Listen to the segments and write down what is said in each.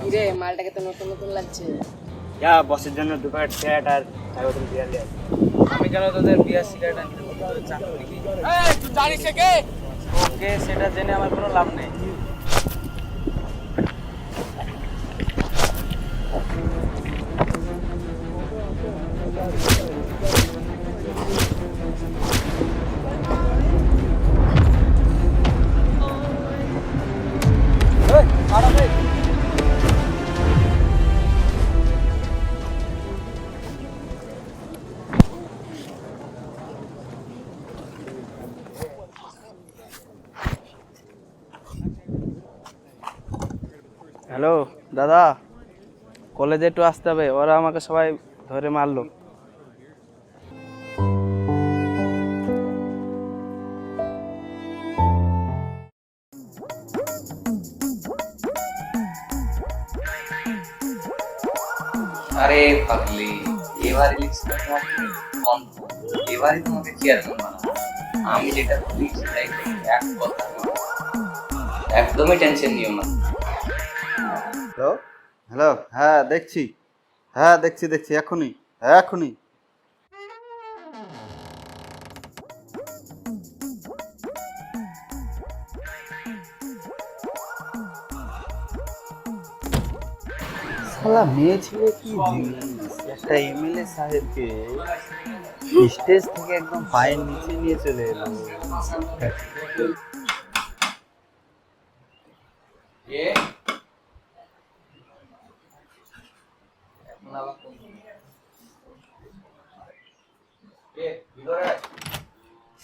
কিরে মালটাকে তো নতুন নতুন লাগছে। যা বসের জন্য দু প্যাকেট সিগারেট আর চার বোতল বিয়ার নিয়ে আমি কেন তোদের বিয়ার সিগারেট আনতে চান করি কি? জানিস কে? ওকে সেটা জেনে আমার কোনো লাভ নেই। হ্যালো, দাদা। কলেজে একটু আসতে হবে, ওরা আমাকে সবাই ধরে মারলো। আমি যেটা একদমই টেনশন নিও না। হ্যালো হ্যালো হ্যাঁ দেখছি। হ্যাঁ দেখছি দেখছি, এখনই এখনই। শালা মেয়ে ছেলে কি একটা এমএলএ সাহেবকে স্টেজ থেকে একদম পায়ের নিচে নিয়ে চলে এলো।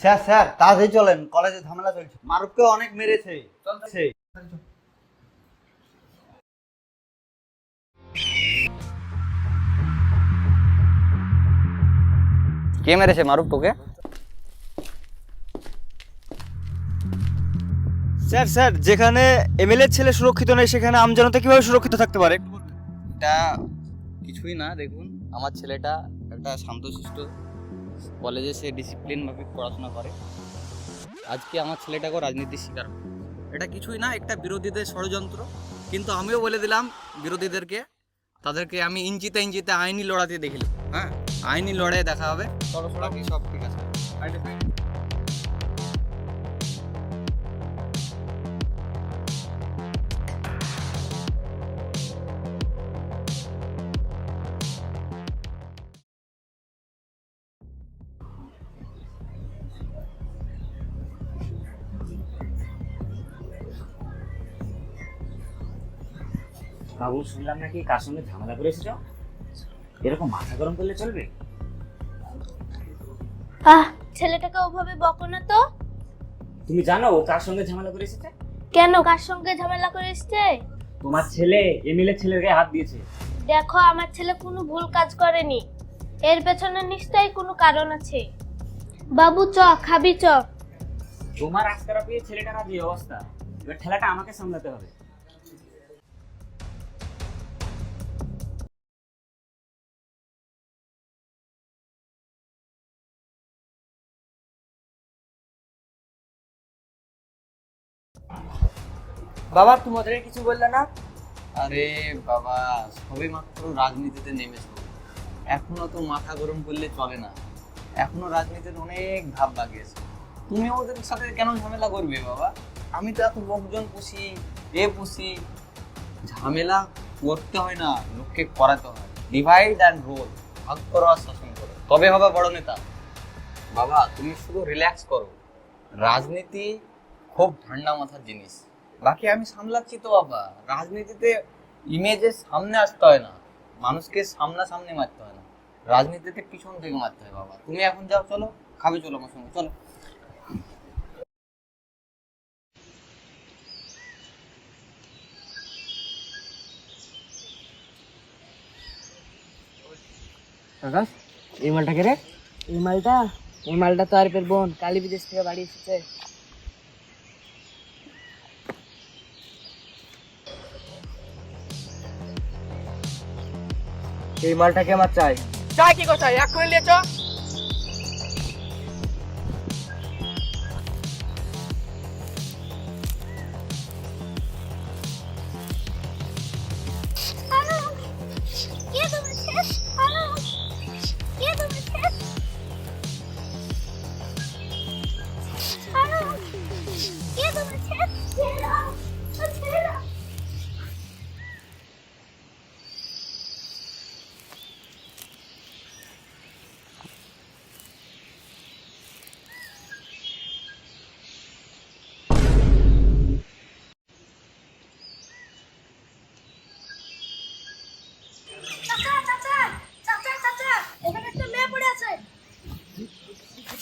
স্যার স্যার তাড়াতাড়ি চলেন কলেজে ঝামেলা চলছে। মারুফকে অনেক মেরেছে। চলছে কে মেরেছে মারুফ তোকে? স্যার স্যার যেখানে এমএলএ ছেলে সুরক্ষিত নেই সেখানে আমজনতা কীভাবে সুরক্ষিত থাকতে পারে? এটা কিছুই না দেখুন। আমার ছেলেটা একটা শান্তশিষ্ট কলেজে সে ডিসিপ্লিন ভাবে পড়াশোনা করে। আজকে আমার ছেলেটাকেও রাজনীতির শিকার। এটা কিছুই না একটা বিরোধীদের ষড়যন্ত্র। কিন্তু আমিও বলে দিলাম বিরোধীদেরকে তাদেরকে আমি ইঞ্চিতে ইঞ্চিতে আইনি লড়াতে দেখিলাম হ্যাঁ আইনি লড়াই দেখা হবে। সব ঠিক আছে। বাবু শুনলাম নাকি কার সঙ্গে ঝামেলা করেছিল এরকম মাথা গরম করলে চলবে? আহ ছেলেটাকে ওভাবে বকো না তো। তুমি জানো ও কার সঙ্গে ঝামেলা করে এসেছে? কেন কার সঙ্গে ঝামেলা করে এসছে? তোমার ছেলে এমএলএ ছেলের গায়ে হাত দিয়েছে। দেখো আমার ছেলে কোনো ভুল কাজ করেনি। এর পেছনে নিশ্চয়ই কোনো কারণ আছে। বাবু চ খাবি চ। তোমার আজকারা পেয়ে ছেলেটার আজ এই অবস্থা। এবার ঠেলাটা আমাকে সামলাতে হবে। বাবা তোমাদের কিছু বললে না? আরে বাবা, সবে মাত্র রাজনীতিতে নেমেছো। এখনও তো মাথা গরম করলে চলে না। এখনও রাজনীতির অনেক ভাব বাকি আছে তুমি ওদের সাথে কেন ঝামেলা করবে বাবা? আমি তো এত লোকজন পুষি, এ পুষি। ঝামেলা করতে হয় না, লোককে করাতে হয়। ডিভাইড অ্যান্ড রোল ভাগ করো আর শাসন করো। তবে হবে বড় নেতা। বাবা, তুমি শুধু রিল্যাক্স করো। রাজনীতি খুব ঠান্ডা মাথার জিনিস। বাকি আমি সামলাচ্ছি তো বাবা। রাজনীতিতে ইমেজের সামনে আসতে হয় না। মানুষকে সামনাসামনি মারতে হয় না। রাজনীতিতে পিছন থেকে মারতে হয় বাবা। তুমি এখন যাও চলো। খাবে চলো আমার সঙ্গে। চলো। আকাশ এই মালটা কে রে? এই মালটা? এই মালটা তো আরিফের বোন। কালী বিদেশ থেকে বাড়ি এসেছে। এই মালটাকে আমার চাই। চাই কি কথা এক করে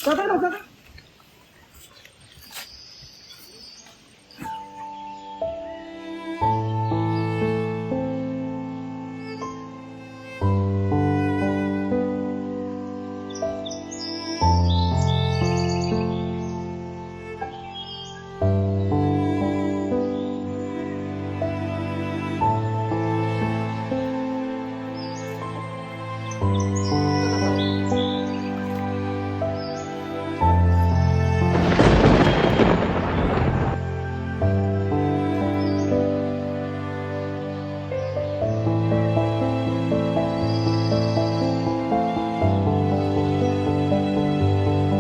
নিয়ে চ তাড়াতাড়ি